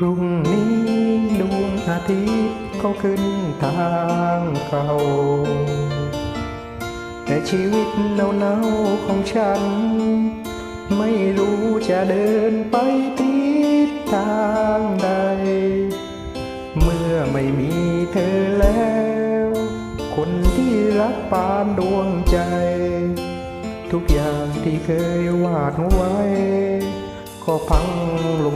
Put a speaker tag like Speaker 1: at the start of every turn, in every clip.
Speaker 1: พรุ่งนี้ดวงอาทิตย์ก็ขึ้นทางเก่าแต่ชีวิตเนาๆของฉัน ไม่รู้จะเดินไปทิศทางใด เมื่อไม่มีเธอแล้ว คนที่รักปานดวงใจ ทุกอย่างที่เคยวาดไว้ ก็พังลง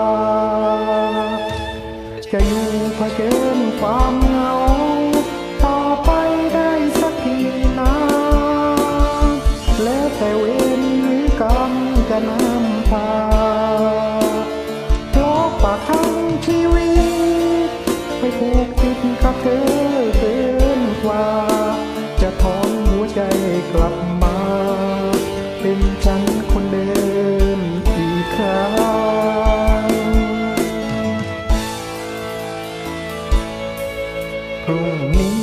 Speaker 1: จะอยู่เผชิญความเหงา ต่อไปได้สักทีนะแล้วแต่เวรหรือกรรมจะนำพาเพราะปากทั้งชีวิตไปผูกติดกับเธอเกินกว่า จะถอนหัวใจกลับ นี้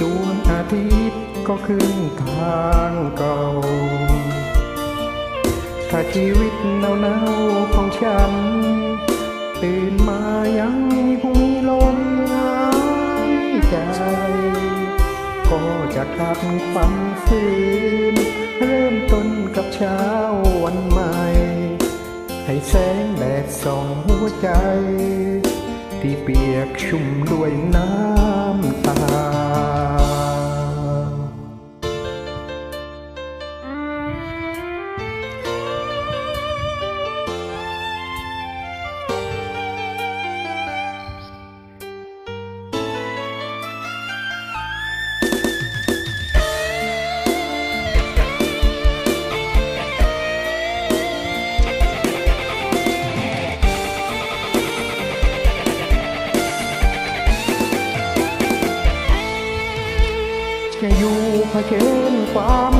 Speaker 1: ดวงอาทิตย์ก็ขึ้นทางเก่า ถ้าชีวิตเน่าๆของฉัน ตื่นมายังมีคงมีลมหายใจ ก็จะกลับฝันฝืนเริ่มต้นกับเช้าวันใหม่ ให้แสงแดดส่องหัวใจ ที่เปียกชุ่มด้วยน้ำตา เผชิญความ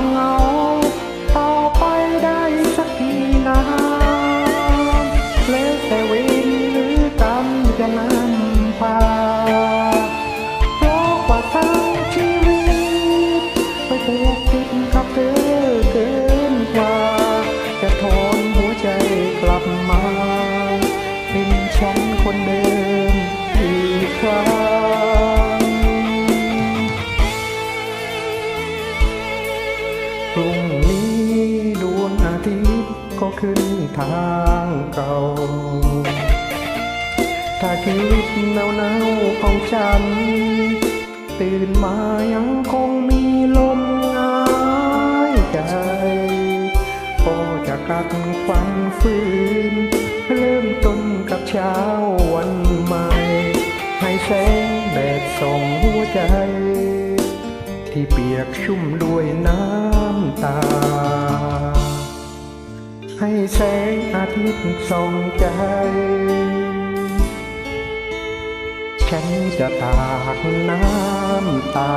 Speaker 1: ขึ้นทางเก่า ถ้าชีวิตเน่าๆของฉัน ตื่นมายังคงมีลมหายใจก็จะกัดฟันฝืนเริ่มต้นกับเช้าวันใหม่ ให้แสงแดดส่องหัวใจ ที่เปียกชุ่มด้วยน้ำตา ให้แสงอาทิตย์ส่องใจ ฉันจะตากน้ำตา